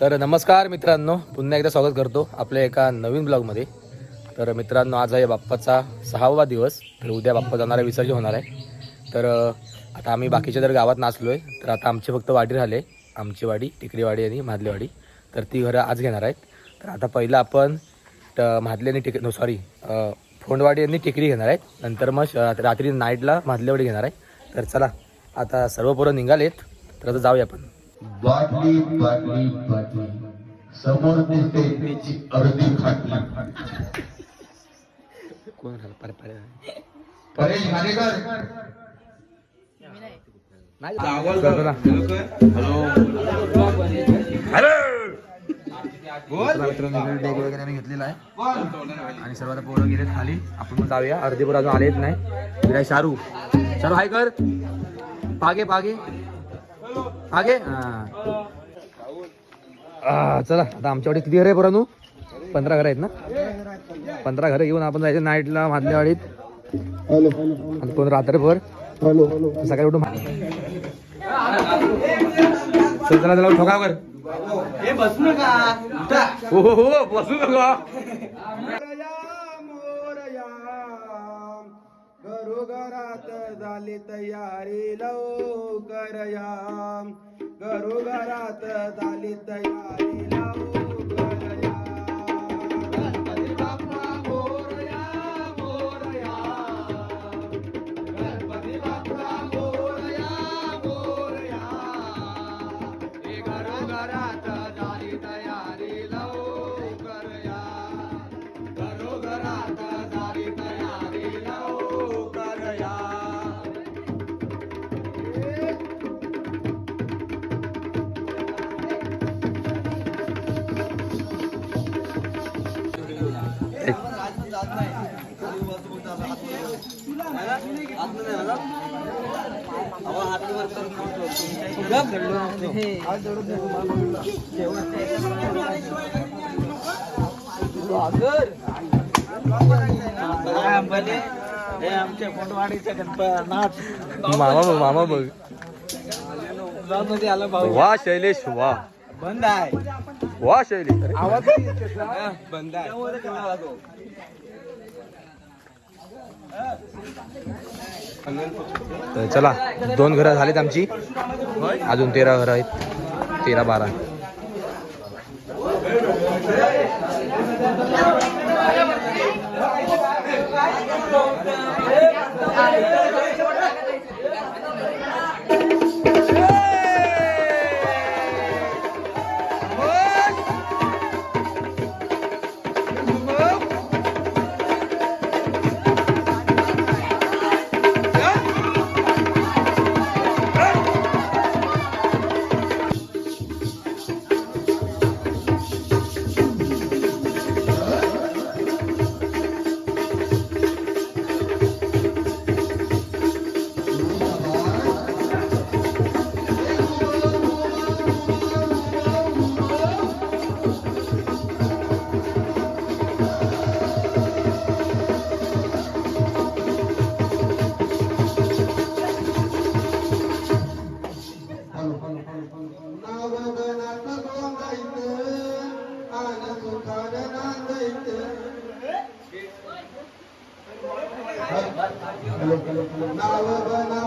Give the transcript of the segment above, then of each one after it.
तर नमस्कार मित्रांनो पुन्हा एकदा स्वागत करतो आपल्या एका नवीन ब्लॉगमध्ये. तर मित्रांनो आज आहे बाप्पाचा सहावा दिवस तर उद्या बाप्पा जाणारा विसर्जन होणार आहे. तर आता आम्ही बाकीच्या जर गावात नाचलो आहे तर आता आमची फक्त वाडी राहिले. आमची वाडी टिकरीवाडी आणि म्हादलेवाडी तर ती घरं आज घेणार आहेत. तर आता पहिलं आपण ट म्हादले आणि टिक सॉरी फोंडवाडी आणि टिकरी घेणार आहेत. नंतर मग श- रात्री नाईटला म्हादलेवाडी घेणार आहे. तर चला आता सर्व पोरं निघालेत. तर आता जाऊया आपण. बाटली बाटली बाटली समोर दिसते तिची अर्धी खाटली. कोण राहिलं? पारे- पारे- परेश मित्रांनो, इकडे डेक वगैरे आम्ही घेतलेला आहे. आणि सर्व आता पोरं गेलेत खाली. आपण जाऊया. अर्धे पोरं अजून आलेच नाही. शारू. शारू हाय कर. पागे पागे. पागे हा. आ, चला आता आमच्याकडे किती घर आहे पोरांनो? पंधरा घर आहेत ना? पंधरा घरं घेऊन आपण जायचं नाईटला माधल्यावाडीत आणि कोण रात्रभर सकाळी उठून चल चला ठोका कर हो हो हो बसू नका. घरोघरात झाली तयारी लवकर या घरोघरात झाली तयारी आमच्या गणपती मामा बघ मामा बघ. वा शैलेश वा. बंद आहे. वा शैलेश. आवाज बंद आहे. तर चला दोन घरं झालीत आमची. अजून तेरा घरं आहेत. तेरा बारा. Nalavana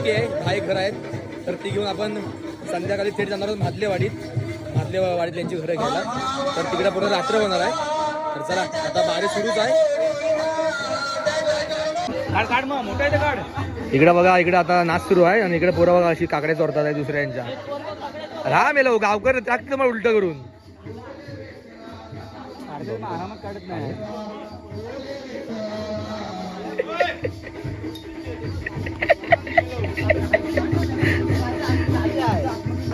बाकी आहे दहा एक घरं आहेत. तर ती घेऊन आपण संध्याकाळी थेट जाणार आहोत म्हादलेवाडीत म्हादलेवाडीत त्यांची घरं घ्यायला. तर तिकडे पूर्ण रात्र होणार आहे. तर चला आता बारी सुरूच आहे. इकडे बघा इकडे आता नाच सुरू आहे आणि इकडे पोरं बघा अशी काकड्या चोरतात आहे दुसऱ्यांच्या. राम येलो गावकर टाकतं मला उलट करून. काढत नाही.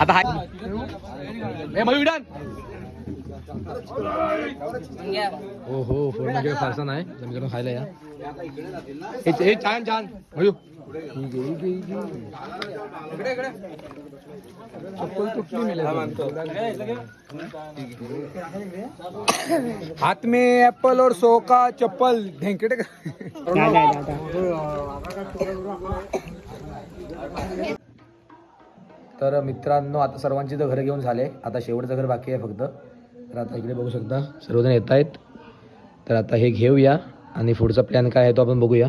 आता हाय. हो हो पूर्ण इकडे फारसा नाही. जमीकडून खायला या. हे हे छान छान. मयू हाथ में एप्पल और सो का चप्पल. ढेंकेटे तर मित्रांनो आता सर्वांची तर घरं घेऊन झाले. आता शेवटचं घर बाकी आहे फक्त. तर आता इकडे बघू शकता सर्वजण येत आहेत तर आता हे घेऊया आणि पुढचा प्लॅन काय आहे तो आपण बघूया.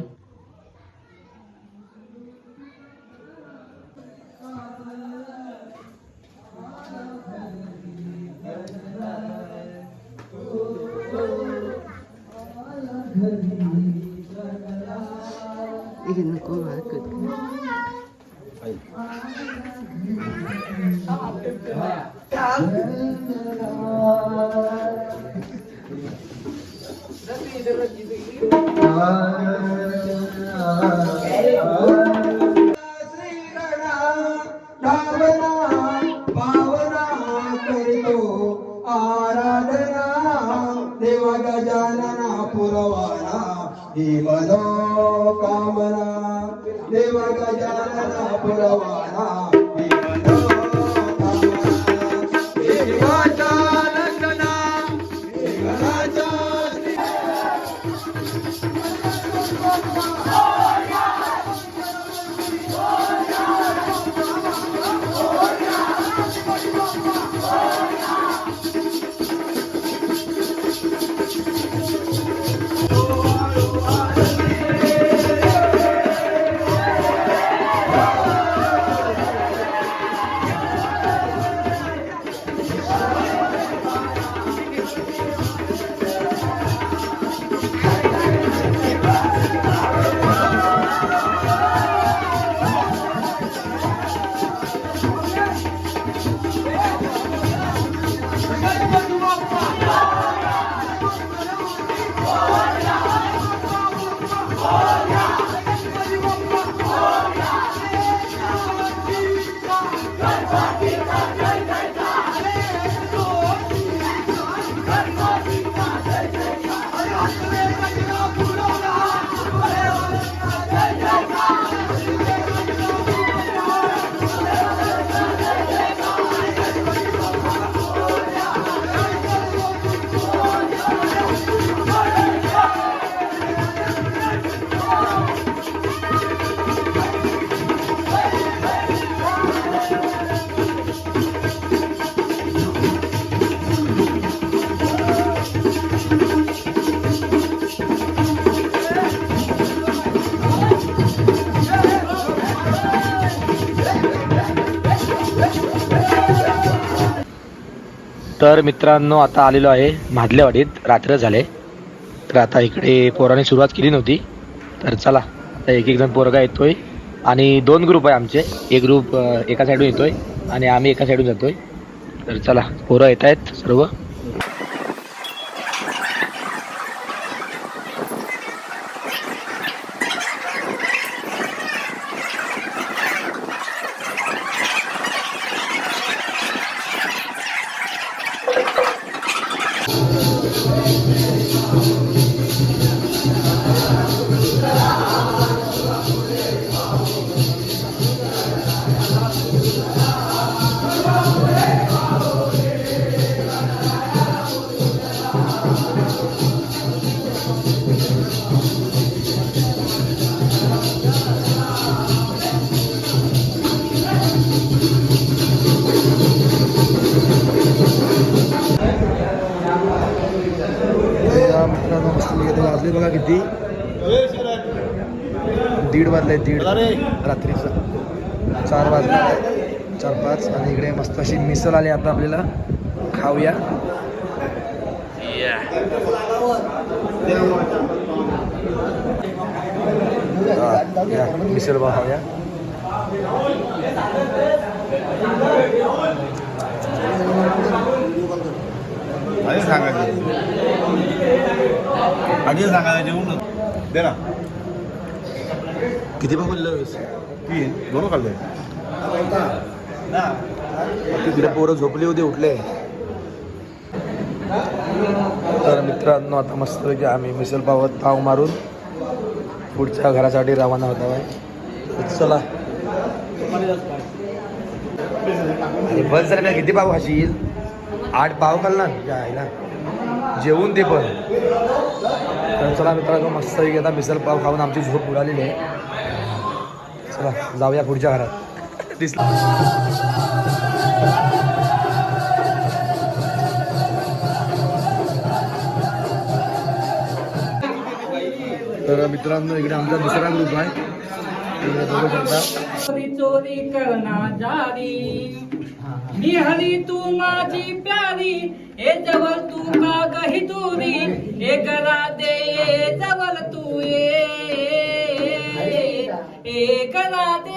Pai. Papa. तर मित्रांनो आता आलेलो आहे म्हादलेवाडीत रात्र झाले. तर आता इकडे पोराने सुरुवात केली नव्हती. तर चला आता एक एक जण पोरगा येतोय आणि दोन ग्रुप आहे आमचे. एक ग्रुप एका साईडून येतोय आणि आम्ही एका साईडून जातोय. तर चला पोरं येत आहेत सर्व. दीड वाजले दीड रात्रीचं. चार वाजले चार पाच आणि इकडे मस्त अशी मिसल आली आता आपल्याला. खाऊया. या, मिसल पाव खाऊया. आधी सांगायचं. आधी सांगायचं दे ना. किती पाव बोललोस की दोन खाल्ले. तिकडे पोरं झोपली होती उठले. तर मित्रांनो आता मस्त की आम्ही मिसल पावत ताव मारून पुढच्या घरासाठी रवाना होता आहे. चला. बस जरा किती पाव खाशील? आठ पाव खाल्ला ना. जेवून ते पण. तर चला मित्रांनो मस्त की आता मिसल पाव खाऊन आमची झोप उडालेली आहे. चला जाऊया पुढच्या घरात. दिसलं. तर मित्रांनो इकडे आमचा दुसरा ग्रुप आहे. चोरी चोरी करना जारी. निहली तू माझी प्यारी ए जवळ तू का गही दूरी? ए गला दे ekadate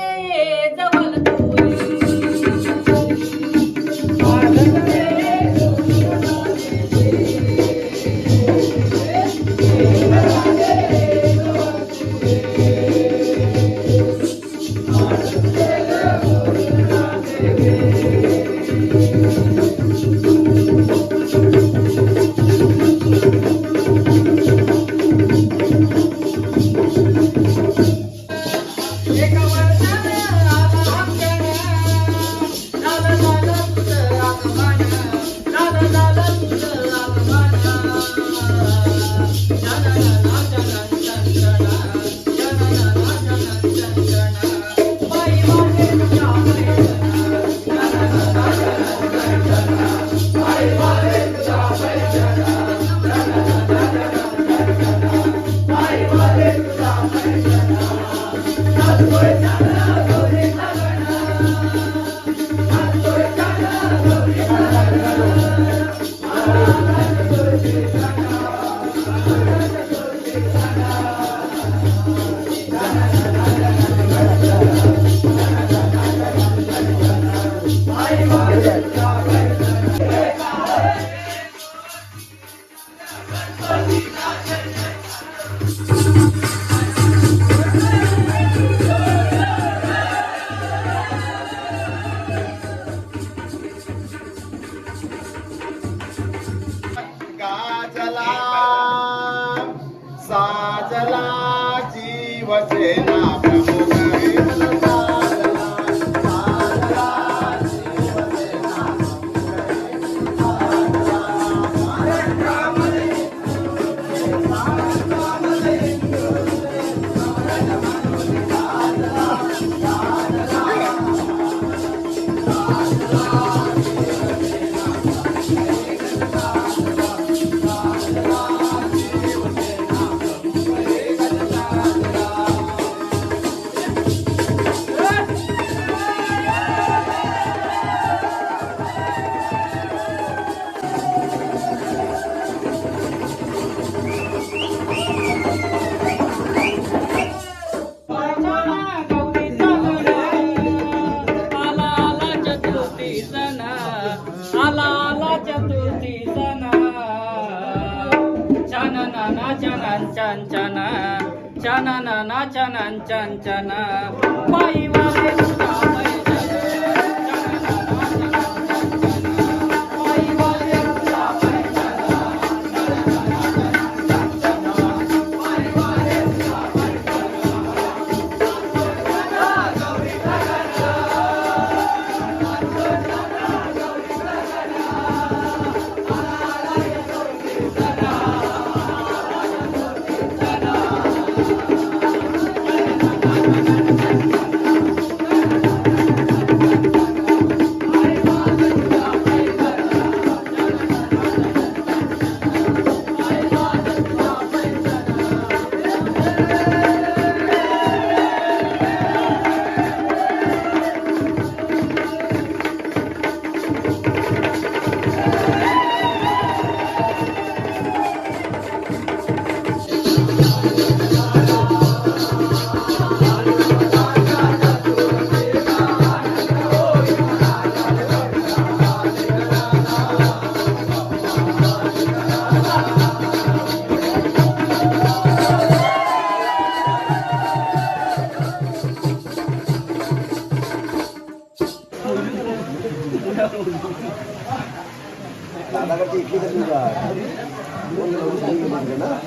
छान नाना छान छान छान छान नाना छान छान छान बाई वाले Não, não.